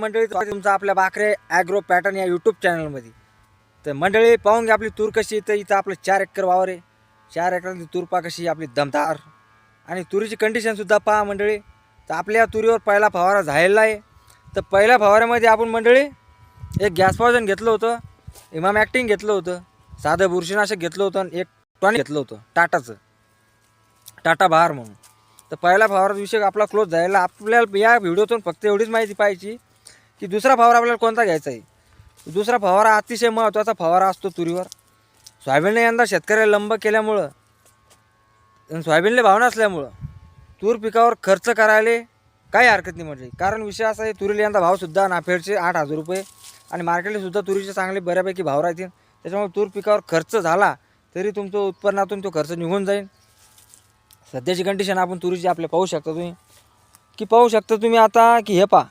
मंडळी तुमचं आपल्या बाकरे ॲग्रो पॅटर्न या यूट्यूब चॅनलमध्ये तर मंडळी पाहून घ्या आपली तूर कशी तर इथं आपलं चार एकर वावर आहे. चार एकरातली तूर पा कशी आपली दमदार. आणि तुरीची कंडिशनसुद्धा पहा मंडळी. तर आपल्या तुरीवर पहिला फवारा झालेला आहे. तर पहिल्या फवाऱ्यामध्ये आपण मंडळी एक गॅस पॉयझन घेतलं होतं. इमाम ॲक्टिंग घेतलं होतं. साधं बुरशीनाशक घेतलं होतं आणि एक टॉनिक घेतलं होतं. टाटाचं. टाटा बहार म्हणून. तर पहिला फवारा विषय आपला क्लोज जायला आपल्याला या व्हिडिओतून फक्त एवढीच माहिती पाहिजे की दुसरा फवारा आपल्याला कोणता घ्यायचा आहे? दुसरा फवारा अतिशय महत्त्वाचा फवारा असतो तुरीवर. सोयाबीनने यंदा शेतकऱ्याला लंब केल्यामुळं आणि सोयाबीनला भाव नसल्यामुळं तूर पिकावर खर्च करायला काही हरकत नाही म्हणजे. कारण विषय असा आहे तुरीला यंदा भावसुद्धा नाफेडचे आठ हजार रुपये आणि मार्केटला सुद्धा तुरीचे चांगले बऱ्यापैकी भाव राहतील. त्याच्यामुळे तूर पिकावर खर्च झाला तरी तुमचं उत्पन्नातून तो खर्च निघून जाईल सध्याची कंडिशन आपण तुरीची आपल्या पाहू शकता तुम्ही. की पाहू शकता तुम्ही आता की हे पा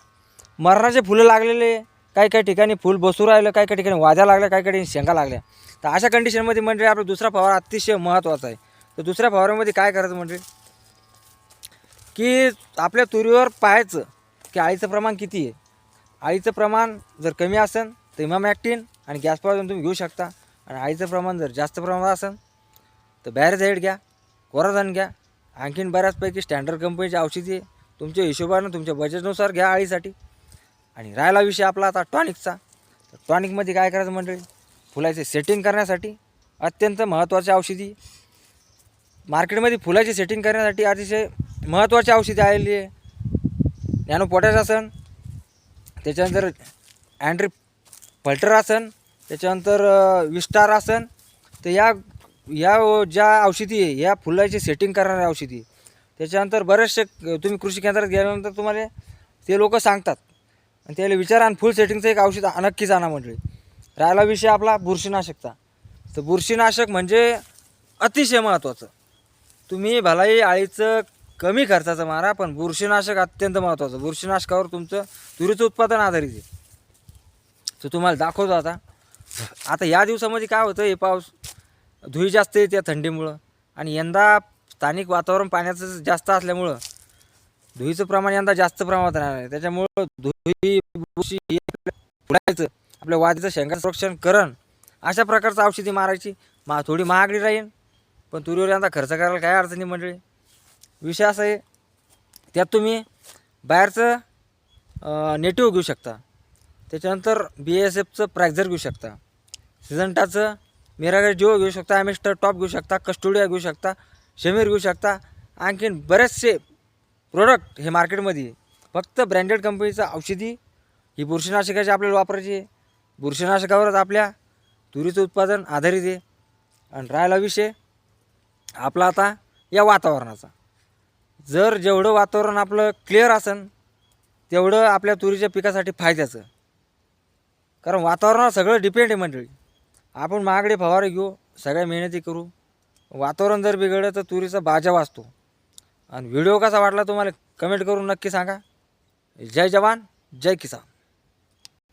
मरणाचे फुलं लागलेले काही काही ठिकाणी फुल बसू राहिलं काही काही ठिकाणी वाजा लागल्या काही काही ठिकाणी शेंगा लागल्या. तर अशा कंडिशनमध्ये म्हणजे आपला दुसरा फवारा अतिशय महत्त्वाचा आहे. तर दुसऱ्या फवाऱ्यामध्ये काय करायचं म्हणजे की आपल्या तुरीवर पाहायचं की आळीचं प्रमाण किती आहे. आळीचं प्रमाण जर कमी असेल तर इमाम ॲक्टिन आणि गॅस पावर तुम्ही घेऊ शकता. आणि आळीचं प्रमाण जर जास्त प्रमाणात असेल तर बॅरेझाईड घ्या कोराझन घ्या आणखीन बऱ्याचपैकी स्टँडर्ड कंपनीची औषधी तुमच्या हिशोबानं तुमच्या बजेटनुसार घ्या आळीसाठी आणि राहिला विषय आपला आता टॉनिकचा. तर टॉनिकमध्ये काय करायचं मंडळी? फुलाचे सेटिंग करण्यासाठी अत्यंत महत्त्वाची औषधी. मार्केटमध्ये फुलाची सेटिंग करण्यासाठी अतिशय महत्त्वाची औषधी आलेली आहे. नॅनो पोटॅश त्याच्यानंतर अँड्री पल्टर आसन त्याच्यानंतर विस्टार आसन. तर या या ज्या औषधी आहे या फुलाची सेटिंग करणाऱ्या औषधी आहे. त्याच्यानंतर बरेचसे तुम्ही कृषी केंद्रात गेल्यानंतर तुम्हाला ते लोक सांगतात. आणि त्याला विचारा आणि फुल सेटिंगचं एक औषध आ- नक्कीच आणा मंडळी राहिला विषय आपला बुरशीनाशकचा. तर बुरशीनाशक म्हणजे अतिशय महत्त्वाचं तुम्ही भलाई आळीचं कमी खर्चाचं मारा पण बुरशीनाशक अत्यंत महत्त्वाचं बुरशीनाशकावर तुमचं तुरीचं उत्पादन आधारित आहे. तर तुम्हाला दाखवतो आता. आता या दिवसामध्ये काय होतं हे पाऊस धुळी जास्त येते या थंडीमुळं. आणि यंदा स्थानिक वातावरण पाण्याचं जास्त असल्यामुळं धुळीचं प्रमाण यंदा जास्त प्रमाणात राहणार आहे. त्याच्यामुळं धुळी बुरशी आपल्या वादीचं शेंगा संरक्षण करण अशा प्रकारचं औषधी मारायची. मा थोडी महागडी राहील पण तुरीवर यंदा खर्च करायला काय अडचणी मंडळी. विषय असा आहे त्यात तुम्ही बाहेरचं नेटिव्ह घेऊ शकता. त्याच्यानंतर बी एस एफचं प्रायझर घेऊ शकता. सिजंटाचं मिरागर जिओ घेऊ शकता एमिस्टर टॉप घेऊ शकता कस्टोडिया घेऊ शकता शमीर घेऊ शकता. आणखीन बरेचसे प्रोडक्ट हे मार्केटमध्ये आहे. फक्त ब्रँडेड कंपनीचं औषधी ही बुरशीनाशकाची आपल्याला वापरायची आहे. बुरशीनाशकावरच आपल्या तुरीचं उत्पादन आधारित आहे. आणि राहिला विषय आपला आता या वातावरणाचा. जर जेवढं वातावरण आपलं क्लिअर असेल तेवढं आपल्या तुरीच्या पिकासाठी फायद्याचं. कारण वातावरणावर सगळं डिपेंड आहे मंडळी. आपण महागडे फवारे घेऊ सगळ्या मेहनती करू. वातावरण जर बिघडलं तर तुरीचा बाजा वाचतो. आणि व्हिडिओ कसा वाटला तुम्हाला कमेंट करून नक्की सांगा. जय जवान जय किसान.